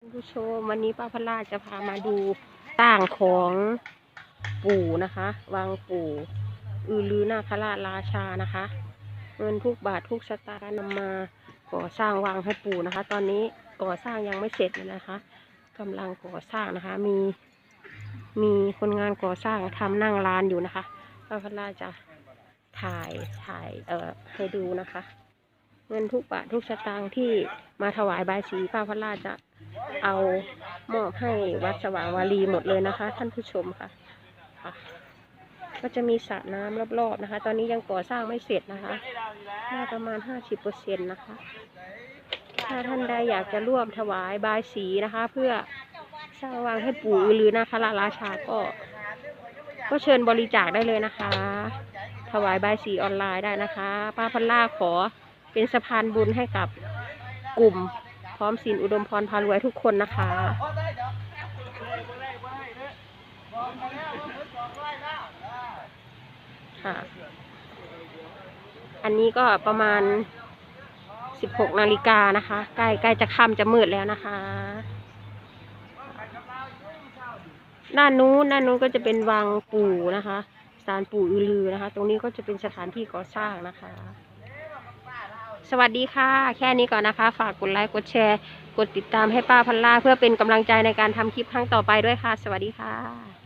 ท่านผู้ชมวันนี้ป้าพลาจะพามาดูต่างของปู่นะคะ วังปู่อือลือนาคราชราชานะคะ เงินทุกบาททุกสตางค์นำมาก่อสร้างวังให้ปู่นะคะ ตอนนี้ก่อสร้างยังไม่เสร็จเลยนะคะกำลังก่อสร้างนะคะ มีมีคนงานก่อสร้างทำนั่งร้านอยู่นะคะป้าพลาจะถ่ายถ่ายเอ่อให้ดูนะคะ เงินทุกบาททุกสตางค์ที่มาถวายบายสีป้าพลาจะ เอามอบให้วัดสว่างวารีหมดเลยนะคะ ท่านผู้ชมค่ะ ก็จะมีสระน้ำรอบๆนะคะ ตอนนี้ยังก่อสร้างไม่เสร็จนะคะน่าประมาณห้าสิบเปอร์เซ็นต์นะคะ ถ้าท่านใดอยากจะร่วมถวายบายสีนะคะ เพื่อสร้างวังให้ปู่หรือนาคราราชาก็ ก็เชิญบริจาคได้เลยนะคะ ถวายบายสีออนไลน์ได้นะคะ ป้าพันล่าขอเป็นสะพานบุญให้กับกลุ่ม พร้อมสินอุดมพรพารวยทุกคนนะคะ ค่ะ อันนี้ก็ประมาณสิบหกนาฬิกานะคะ ใกล้ใกล้จะค่ำจะมืดแล้วนะคะ ด้านนู้นด้านนู้นก็จะเป็นวังปู่นะคะศาลปู่อือลือนะคะ ตรงนี้ก็จะเป็นสถานที่ก่อสร้างนะคะ สวัสดีค่ะ แค่นี้ก่อนนะคะ ฝากกดไลค์กดแชร์ กดติดตามให้ป้าพันล่า เพื่อเป็นกำลังใจในการทำคลิปครั้งต่อไปด้วยค่ะ สวัสดีค่ะ